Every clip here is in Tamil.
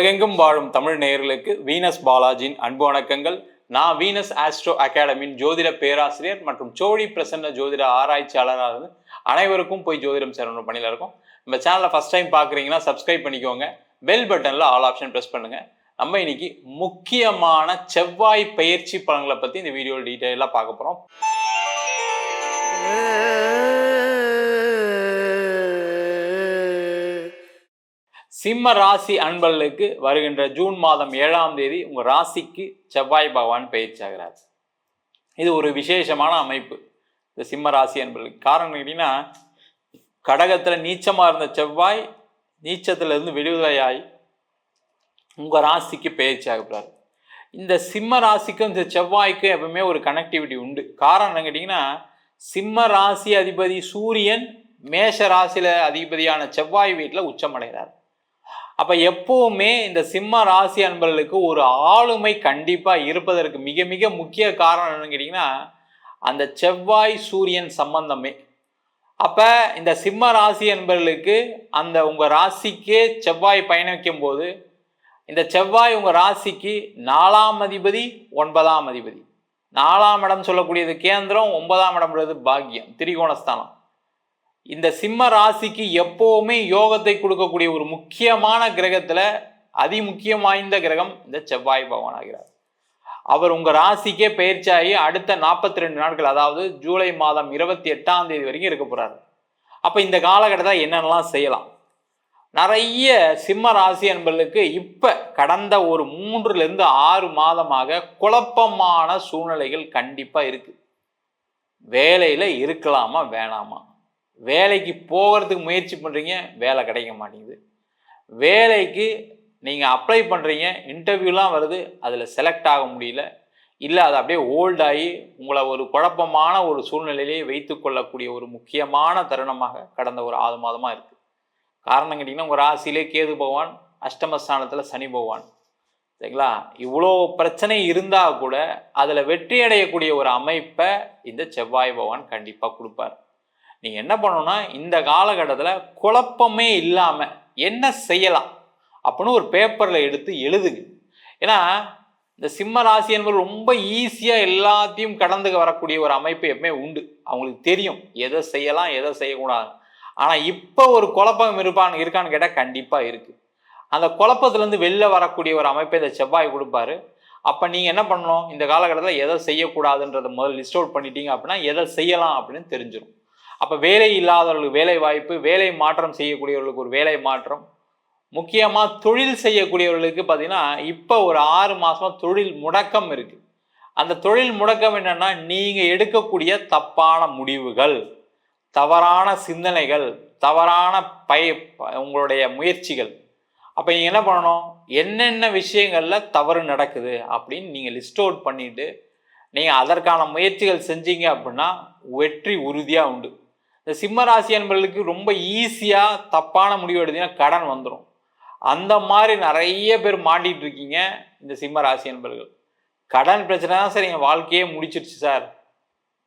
உலகெங்கும் வாழும் தமிழ் நேயர்களுக்கு வீனஸ் பாலாஜியின் அன்பு வணக்கங்கள். நான் வீனஸ் ஆஸ்ட்ரோ அகாடமியின் ஜோதிட பேராசிரியர் மற்றும் சோழி பிரசன்ன ஜோதிட ஆராய்ச்சியாளராக இருந்து அனைவருக்கும் போய் ஜோதிடம் சேரணும் பணியில் இருக்கும். நம்ம சேனலை ஃபஸ்ட் டைம் பார்க்குறீங்கன்னா சப்ஸ்கிரைப் பண்ணிக்கோங்க. பெல் பட்டனில் ஆல் ஆப்ஷன் ப்ரெஸ் பண்ணுங்கள் நம்ம இன்னைக்கு முக்கியமான செவ்வாய் பயிற்சி பலன்களை பற்றி இந்த வீடியோ டீட்டெயிலாக பார்க்க போகிறோம் சிம்ம ராசி அன்பர்களுக்கு வருகின்ற ஜூன் மாதம் ஏழாம் தேதி உங்கள் ராசிக்கு செவ்வாய் பகவான் பயிற்சியாகிறார் இது ஒரு விசேஷமான அமைப்பு. இந்த சிம்ம ராசி அன்பர்களுக்கு. காரணம் கேட்டிங்கன்னா கடகத்தில் நீச்சமாக இருந்த செவ்வாய் நீச்சத்திலிருந்து விடுதலையாய் உங்கள் ராசிக்கு பயிற்சி ஆகிறார் இந்த சிம்ம ராசிக்கும் இந்த செவ்வாய்க்கும் எப்பவுமே ஒரு கனெக்டிவிட்டி உண்டு. காரணம் என்ன கேட்டிங்கன்னா சிம்ம ராசி அதிபதி சூரியன் மேஷ ராசியில் அதிபதியான செவ்வாய் வீட்டில் உச்சமடைகிறார். அப்போ எப்பவுமே இந்த சிம்ம ராசி அன்பர்களுக்கு ஒரு ஆளுமை கண்டிப்பாக இருப்பதற்கு மிக மிக முக்கிய காரணம் என்னன்னு கேட்டிங்கன்னா அந்த செவ்வாய் சூரியன் சம்பந்தமே. அப்போ இந்த சிம்ம ராசி அன்பர்களுக்கு அந்த உங்கள் ராசிக்கே செவ்வாய் பயணிக்கும் போது இந்த செவ்வாய் உங்கள் ராசிக்கு நாலாம் அதிபதி ஒன்பதாம் அதிபதி. நாலாம் இடம் சொல்லக்கூடியது கேந்திரம் ஒன்பதாம் இடம்ன்றது பாக்கியம் திரிகோணஸ்தானம். இந்த சிம்ம ராசிக்கு எப்போவுமே யோகத்தை கொடுக்கக்கூடிய ஒரு முக்கியமான கிரகத்தில் அதிமுக்கியம் வாய்ந்த கிரகம் இந்த செவ்வாய் பகவான் ஆகிறார். அவர் உங்கள் ராசிக்கே பயிற்சியாகி அடுத்த நாற்பத்தி ரெண்டு நாட்கள் அதாவது ஜூலை மாதம் இருபத்தி எட்டாம் தேதி வரைக்கும் இருக்க போகிறாரு அப்போ இந்த காலகட்டத்தில் என்னென்னலாம் செய்யலாம்? நிறைய சிம்ம ராசி என்பர்களுக்கு இப்போ கடந்த ஒரு மூன்றுலேருந்து ஆறு மாதமாக குழப்பமான சூழ்நிலைகள் கண்டிப்பாக இருக்குது வேலையில் இருக்கலாமா வேணாமா? வேலைக்கு போகிறதுக்கு முயற்சி பண்ணுறீங்க வேலை கிடைக்க மாட்டேங்குது. வேலைக்கு நீங்கள் அப்ளை பண்ணுறீங்க இன்டர்வியூலாம் வருது அதில் செலக்ட் ஆக முடியல. இல்லை அது அப்படியே ஓல்டாகி உங்களை ஒரு குழப்பமான ஒரு சூழ்நிலையிலேயே வைத்து கொள்ளக்கூடிய ஒரு முக்கியமான தருணமாக கடந்த ஒரு ஆறு மாதமாக இருக்குது காரணம் கேட்டிங்கன்னா உங்கள் ராசியிலே கேது பகவான் அஷ்டமஸ்தானத்தில் சனி பகவான். சரிங்களா? இவ்வளோ பிரச்சனை இருந்தால் கூட அதில் வெற்றி அடையக்கூடிய ஒரு அமைப்பை இந்த செவ்வாய் பகவான் கண்டிப்பாக கொடுப்பார். நீங்கள் என்ன பண்ணணும்னா இந்த காலகட்டத்தில் குழப்பமே இல்லாமல் என்ன செய்யலாம் அப்படின்னு ஒரு பேப்பரில் எடுத்து எழுதுங்க. ஏன்னா இந்த சிம்ம ராசி என்பது ரொம்ப ஈஸியாக எல்லாத்தையும் கடந்து வரக்கூடிய ஒரு அமைப்பு எப்பவுமே உண்டு. அவங்களுக்கு தெரியும் எதை செய்யலாம் எதை செய்யக்கூடாது ஆனால் இப்போ ஒரு குழப்பம் இருப்பான்னு இருக்கான்னு கேட்டால் கண்டிப்பாக இருக்குது அந்த குழப்பத்துலேருந்து வெளில வரக்கூடிய ஒரு அமைப்பை இந்த செவ்வாய் கொடுப்பாரு. அப்போ நீங்கள் என்ன பண்ணணும்? இந்த காலகட்டத்தில் எதை செய்யக்கூடாதுன்றதை முதல் லிஸ்ட் அவுட் பண்ணிட்டீங்க அப்படின்னா எதை செய்யலாம் அப்படின்னு தெரிஞ்சிடும் அப்போ வேலை இல்லாதவர்களுக்கு வேலை வாய்ப்பு வேலை மாற்றம் செய்யக்கூடியவர்களுக்கு ஒரு வேலை மாற்றம் முக்கியமாக தொழில் செய்யக்கூடியவர்களுக்கு பார்த்தீங்கன்னா இப்போ ஒரு ஆறு மாதமாக தொழில் முடக்கம் இருக்குது அந்த தொழில் முடக்கம் என்னென்னா நீங்கள் எடுக்கக்கூடிய தப்பான முடிவுகள் தவறான சிந்தனைகள் தவறான பய உங்களுடைய முயற்சிகள். அப்போ நீங்கள் என்ன பண்ணணும்? என்னென்ன விஷயங்களில் தவறு நடக்குது அப்படின்னு நீங்கள் லிஸ்ட் அவுட் பண்ணிவிட்டு நீங்கள் அதற்கான முயற்சிகள் செஞ்சீங்க அப்படின்னா வெற்றி உறுதியாக உண்டு. இந்த சிம்ம ராசி என்பர்களுக்கு ரொம்ப ஈஸியாக தப்பான முடிவு எடுத்தீங்கன்னா கடன் வந்துடும் அந்த மாதிரி நிறைய பேர் மாட்டிகிட்டு இருக்கீங்க இந்த சிம்ம ராசி என்பர்கள் கடன் பிரச்சனை தான் சார் என் வாழ்க்கையே முடிச்சிருச்சு சார்.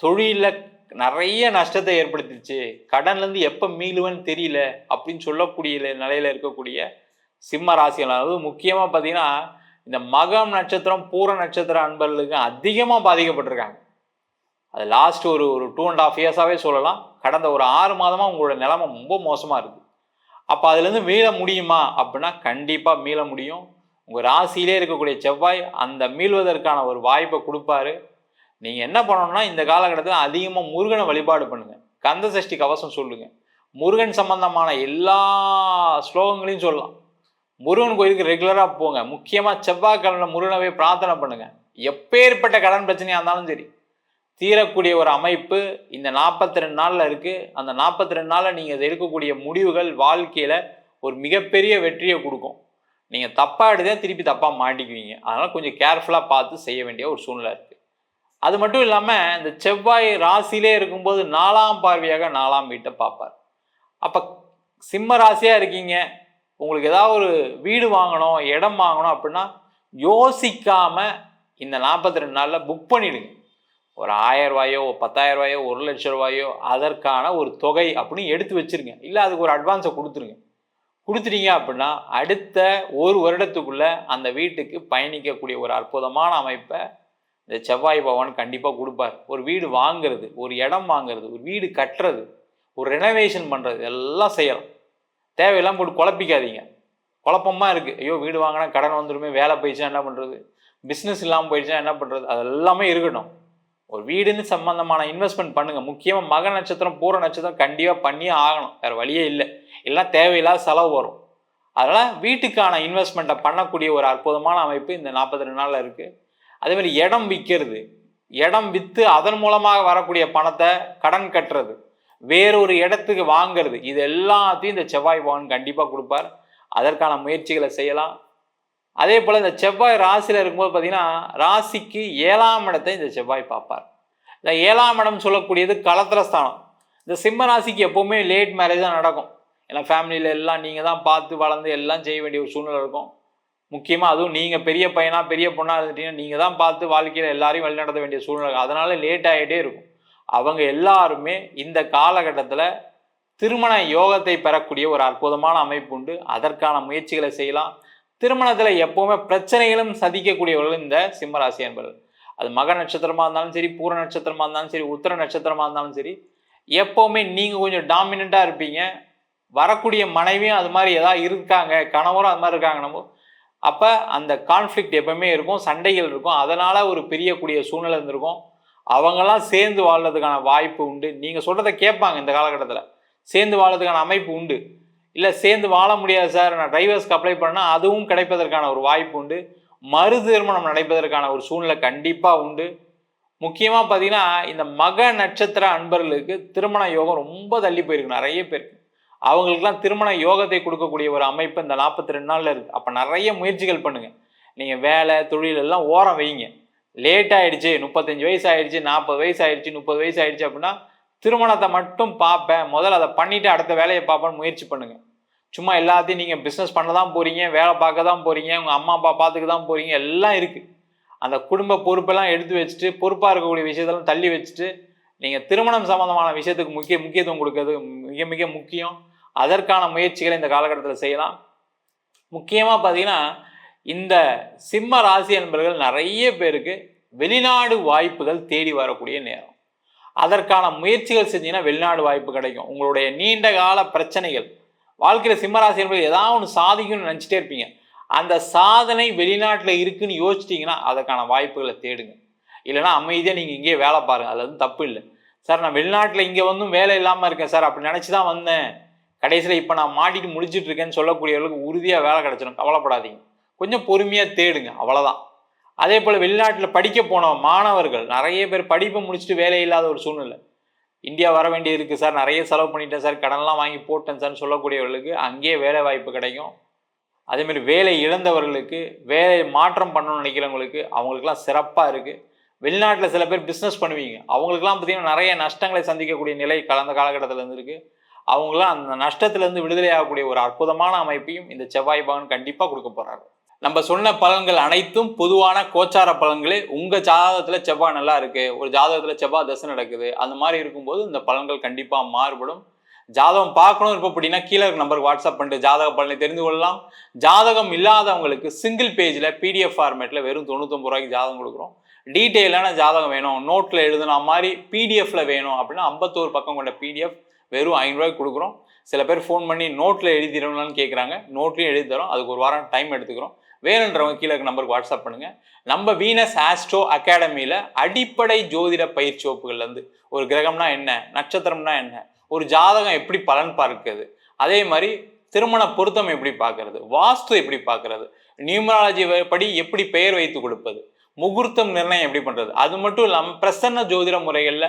தொழிலில் நிறைய நஷ்டத்தை ஏற்படுத்திடுச்சு கடன்லேருந்து எப்போ மீளுவேன்னு தெரியல அப்படின்னு சொல்லக்கூடிய நிலையில் இருக்கக்கூடிய சிம்ம ராசிகள் அதாவது முக்கியமாக பார்த்தீங்கன்னா இந்த மகம் நட்சத்திரம் பூர நட்சத்திர அன்பர்களுக்கு அதிகமாக பாதிக்கப்பட்டிருக்காங்க. அது லாஸ்ட் ஒரு ஒரு டூ அண்ட் ஆஃப் இயர்ஸாகவே சொல்லலாம். கடந்த ஒரு ஆறு மாதமாக உங்களோட நிலமை ரொம்ப மோசமாக இருக்குது அப்போ அதுலேருந்து மீள முடியுமா? அப்படின்னா கண்டிப்பாக மீள முடியும். உங்கள் ராசியிலே இருக்கக்கூடிய செவ்வாய் அந்த மீள்வதற்கான ஒரு வாய்ப்பை கொடுப்பாரு. நீங்கள் என்ன பண்ணணும்னா இந்த காலகட்டத்தில் அதிகமாக முருகனை வழிபாடு பண்ணுங்கள் கந்த சஷ்டி கவசம் சொல்லுங்கள் முருகன் சம்பந்தமான எல்லா ஸ்லோகங்களையும் சொல்லலாம். முருகன் கோயிலுக்கு ரெகுலராக போங்க. முக்கியமாக செவ்வாய்க்கிழமை முருகனவே பிரார்த்தனை பண்ணுங்கள் எப்பேற்பட்ட கடன் பிரச்சனையாக இருந்தாலும் சரி. தீரக்கூடிய ஒரு அமைப்பு இந்த நாற்பத்தி ரெண்டு நாளில் இருக்குது அந்த நாற்பத்தி ரெண்டு நாளில் நீங்கள் எடுக்கக்கூடிய முடிவுகள் வாழ்க்கையில் ஒரு மிகப்பெரிய வெற்றியை கொடுக்கும். நீங்கள் தப்பாக எடுத்தால் திருப்பி தப்பாக மாட்டிக்குவீங்க. அதனால் கொஞ்சம் கேர்ஃபுல்லாக பார்த்து செய்ய வேண்டிய ஒரு சூழ்நிலை இருக்குது அது மட்டும் இல்லாமல் இந்த செவ்வாய் ராசியிலே இருக்கும்போது நாலாம் பார்வையாக நாலாம் வீட்டை பார்ப்பார். அப்போ சிம்ம ராசியாக இருக்கீங்க. உங்களுக்கு ஏதாவது ஒரு வீடு வாங்கணும் இடம் வாங்கணும் அப்படின்னா யோசிக்காமல் இந்த நாற்பத்தி ரெண்டு நாளில் புக் பண்ணிவிடுங்க ஒரு ஆயிரம் ரூபாயோ பத்தாயிரம் ரூபாயோ ஒரு லட்சம் ரூபாயோ அதற்கான ஒரு தொகை அப்படின்னு எடுத்து வச்சிருங்க. இல்லை அதுக்கு ஒரு அட்வான்ஸை கொடுத்துருங்க. கொடுத்துட்டீங்க அப்படின்னா அடுத்த ஒரு வருடத்துக்குள்ளே அந்த வீட்டுக்கு பயணிக்கக்கூடிய ஒரு அற்புதமான அமைப்பை இந்த செவ்வாய் பகவான் கண்டிப்பாக கொடுப்பார். ஒரு வீடு வாங்கிறது ஒரு இடம் வாங்குறது ஒரு வீடு கட்டுறது ஒரு ரெனோவேஷன் பண்ணுறது எல்லாம் செய்யலாம். தேவையெல்லாம் போட்டு குழப்பிக்காதீங்க. குழப்பமாக இருக்குது ஐயோ வீடு வாங்கினா கடன் வந்துடுமே வேலை போயிடுச்சா என்ன பண்ணுறது பிஸ்னஸ் இல்லாமல் போயிடுச்சா என்ன பண்ணுறது அது எல்லாமே இருக்கட்டும் ஒரு வீடுன்னு சம்மந்தமான இன்வெஸ்ட்மெண்ட் பண்ணுங்கள் முக்கியமாக மக நட்சத்திரம் பூர நட்சத்திரம் கண்டிப்பாக பண்ணியே ஆகணும். வேறு வழியே இல்லை. எல்லாம் தேவையில்லாத செலவு வரும். அதனால் வீட்டுக்கான இன்வெஸ்ட்மெண்ட்டை பண்ணக்கூடிய ஒரு அற்புதமான அமைப்பு இந்த நாற்பத்தி ரெண்டு நாளில் இருக்குது அதேமாதிரி இடம் விற்கிறது. இடம் விற்று அதன் மூலமாக வரக்கூடிய பணத்தை கடன் கட்டுறது. வேறொரு இடத்துக்கு வாங்கிறது. இது எல்லாத்தையும் இந்த செவ்வாய் பவன் கண்டிப்பாக கொடுப்பார். அதற்கான முயற்சிகளை செய்யலாம். அதே போல் இந்த செவ்வாய் ராசியில் இருக்கும்போது பார்த்தீங்கன்னா ராசிக்கு ஏழாம் இடத்தை இந்த செவ்வாய் பார்ப்பார். இந்த ஏழாம் இடம் சொல்லக்கூடியது களத்திரஸ்தானம் இந்த சிம்ம ராசிக்கு எப்போவுமே லேட் மேரேஜ் தான் நடக்கும். ஏன்னா ஃபேமிலியில் எல்லாம் நீங்கள் தான் பார்த்து வளர்ந்து எல்லாம் செய்ய வேண்டிய ஒரு சூழ்நிலை இருக்கும். முக்கியமாக அதுவும் நீங்கள் பெரிய பையனாக பெரிய பொண்ணாக இருந்துட்டீங்கன்னா நீங்கள் தான் பார்த்து வாழ்க்கையில் எல்லாரையும் வழிநடத்த வேண்டிய சூழ்நிலை அதனால் லேட் ஆகிட்டே இருக்கும். அவங்க எல்லாருமே இந்த காலகட்டத்தில் திருமண யோகத்தை பெறக்கூடிய ஒரு அற்புதமான அமைப்பு உண்டு. அதற்கான முயற்சிகளை செய்யலாம். திருமணத்தில் எப்போவுமே பிரச்சனைகளும் சதிக்கக்கூடியவர்கள் இந்த சிம்மராசி என்பது அது மக நட்சத்திரமாக இருந்தாலும் சரி பூர நட்சத்திரமாக இருந்தாலும் சரி உத்தர நட்சத்திரமாக இருந்தாலும் சரி எப்போவுமே நீங்கள் கொஞ்சம் டாமினண்ட்டாக இருப்பீங்க. வரக்கூடிய மனைவியும் அது மாதிரி ஏதாவது இருக்காங்க கணவரும் அது மாதிரி இருக்காங்க நம்ம. அப்போ அந்த கான்ஃப்ளிக்ட் எப்பவுமே இருக்கும் சண்டைகள் இருக்கும். அதனால் ஒரு பிரியக்கூடிய சூழ்நிலை இருந்திருக்கும். அவங்கெல்லாம் சேர்ந்து வாழ்றதுக்கான வாய்ப்பு உண்டு. நீங்கள் சொல்கிறத கேட்பாங்க இந்த காலகட்டத்தில். சேர்ந்து வாழ்றதுக்கான அமைப்பு உண்டு. இல்லை சேர்ந்து வாழ முடியாது சார். நான் டிரைவர்ஸ்க்கு அப்ளை பண்ணால் அதுவும் கிடைப்பதற்கான ஒரு வாய்ப்பு உண்டு. மறு திருமணம் நடைபெறதற்கான ஒரு சூழ்நிலை கண்டிப்பாக உண்டு. முக்கியமாக பார்த்தீங்கன்னா இந்த மக நட்சத்திர அன்பர்களுக்கு திருமண யோகம் ரொம்ப தள்ளி போயிருக்கு. நிறைய பேருக்கு. அவங்களுக்குலாம் திருமண யோகத்தை கொடுக்கக்கூடிய ஒரு அமைப்பு இந்த நாற்பத்தி ரெண்டு நாளில் இருக்குது அப்போ நிறைய முயற்சிகள் பண்ணுங்கள் நீங்கள் வேலை தொழில் எல்லாம் ஓரம் வைங்க. லேட் ஆகிடுச்சு முப்பத்தஞ்சு வயசு ஆயிடுச்சு நாற்பது வயசு ஆயிடுச்சு முப்பது வயசு ஆயிடுச்சு அப்படின்னா திருமணத்தை மட்டும் பார்ப்பேன். முதல்ல அதை பண்ணிவிட்டு அடுத்த வேலையை பார்ப்பேன்னு முயற்சி பண்ணுங்கள் சும்மா எல்லாத்தையும் நீங்கள் பிஸ்னஸ் பண்ண தான் போகிறீங்க வேலை பார்க்க தான் போகிறீங்க உங்கள் அம்மா அப்பா பார்த்துக்க தான் போகிறீங்க எல்லாம் இருக்குது அந்த குடும்ப பொறுப்பெல்லாம் எடுத்து வச்சுட்டு பொறுப்பாக இருக்கக்கூடிய விஷயத்தெல்லாம் தள்ளி வச்சுட்டு நீங்கள் திருமணம் சம்மந்தமான விஷயத்துக்கு முக்கிய முக்கியத்துவம் கொடுக்கறது மிக மிக முக்கியம். அதற்கான முயற்சிகளை இந்த காலகட்டத்தில் செய்யலாம். முக்கியமாக பார்த்தீங்கன்னா இந்த சிம்ம ராசி என்பர்கள் நிறைய பேருக்கு வெளிநாடு வாய்ப்புகள் தேடி வரக்கூடிய நேரம். அதற்கான முயற்சிகள் செஞ்சீங்கன்னா வெளிநாடு வாய்ப்பு கிடைக்கும். உங்களுடைய நீண்ட கால பிரச்சனைகள் வாழ்க்கையில் சிம்மராசி என்பது ஏதாவது ஒன்று சாதிக்கணும்னு நினச்சிட்டே இருப்பீங்க. அந்த சாதனை வெளிநாட்டில் இருக்குன்னு யோசிச்சிட்டிங்கன்னா அதற்கான வாய்ப்புகளை தேடுங்க. இல்லைனா அமைதியாக நீங்கள் இங்கேயே வேலை பாருங்கள் அது வந்து தப்பு இல்லை. சார் நான் வெளிநாட்டில் இங்கே வந்தும் வேலை இல்லாமல் இருக்கேன் சார். அப்படி நினச்சி தான் வந்தேன். கடைசியில் இப்போ நான் மாட்டிட்டு முடிச்சுட்டு இருக்கேன்னு சொல்லக்கூடியவர்களுக்கு உறுதியாக வேலை கிடச்சிடும். கவலைப்படாதீங்க. கொஞ்சம் பொறுமையாக தேடுங்க. அவ்வளோதான் அதே போல் வெளிநாட்டில் படிக்க போன மாணவர்கள் நிறைய பேர் படிப்பை முடிச்சுட்டு வேலை இல்லாத ஒரு சூழ்நிலை. இந்தியா வர வேண்டியது இருக்குது சார் நிறைய செலவு பண்ணிட்டேன் சார் கடன்லாம் வாங்கி போட்டேன் சார்னு சொல்லக்கூடியவர்களுக்கு அங்கேயே வேலை வாய்ப்பு கிடைக்கும். அதேமாரி வேலை இழந்தவர்களுக்கு வேலை மாற்றம் பண்ணணும்னு நினைக்கிறவங்களுக்கு அவங்களுக்குலாம் சிறப்பாக இருக்குது வெளிநாட்டில் சில பேர் பிஸ்னஸ் பண்ணுவீங்க. அவங்களுக்குலாம் பார்த்திங்கன்னா நிறைய நஷ்டங்களை சந்திக்கக்கூடிய நிலை கலந்த காலகட்டத்தில் இருந்திருக்கு. அவங்களாம் அந்த நஷ்டத்திலேருந்து விடுதலை ஆகக்கூடிய ஒரு அற்புதமான அமைப்பையும் இந்த செவ்வாய் பகன் கண்டிப்பாக கொடுக்க போகிறாங்க நம்ம சொன்ன பலன்கள் அனைத்தும் பொதுவான கோச்சார பலன்களே உங்கள் ஜாதகத்தில் செவ்வாய் நல்லா இருக்குது ஒரு ஜாதகத்தில் செவ்வாய் தசை நடக்குது அந்த மாதிரி இருக்கும்போது இந்த பலன்கள் கண்டிப்பாக மாறுபடும். ஜாதகம் பார்க்கணும் இருப்போம் அப்படின்னா கீழே நம்பருக்கு வாட்ஸ்அப் பண்ணிட்டு ஜாதக பலனை தெரிந்து கொள்ளலாம். ஜாதகம் இல்லாதவங்களுக்கு சிங்கிள் பேஜில் பிடிஎஃப் ஃபார்மேட்டில் வெறும் தொண்ணூத்தொம்பது ரூபாய்க்கு ஜாதகம் கொடுக்குறோம். டீட்டெயிலான ஜாதகம் வேணும். நோட்டில் எழுதுன மாதிரி பிடிஎஃப்ல வேணும் அப்படின்னா ஐம்பத்தோரு பக்கம் கொண்ட பிடிஎஃப் வெறும் ஐநூறுரூவாய்க்கு கொடுக்குறோம். சில பேர் ஃபோன் பண்ணி நோட்டில் எழுதிடணும்னு கேட்குறாங்க நோட்லேயும் எழுதி தரோம் அதுக்கு ஒரு வாரம் டைம் எடுத்துக்கிறோம். வேணுன்றவங்க கீழே நம்பருக்கு வாட்ஸ்அப் பண்ணுங்கள் நம்ம வீனஸ் ஆஸ்ட்ரோ அகாடமியில் அடிப்படை ஜோதிட பயிற்சி வகுப்புகள்லேருந்து ஒரு கிரகம்னா என்ன நட்சத்திரம்னா என்ன ஒரு ஜாதகம் எப்படி பலன் பார்க்குது அதே மாதிரி திருமண பொருத்தம் எப்படி பார்க்கறது வாஸ்து எப்படி பார்க்கறது நியூமராலஜி படி எப்படி பெயர் வைத்து கொடுப்பது முகூர்த்தம் நிர்ணயம் எப்படி பண்ணுறது அது மட்டும் இல்லாமல் பிரசன்ன ஜோதிட முறைகளில்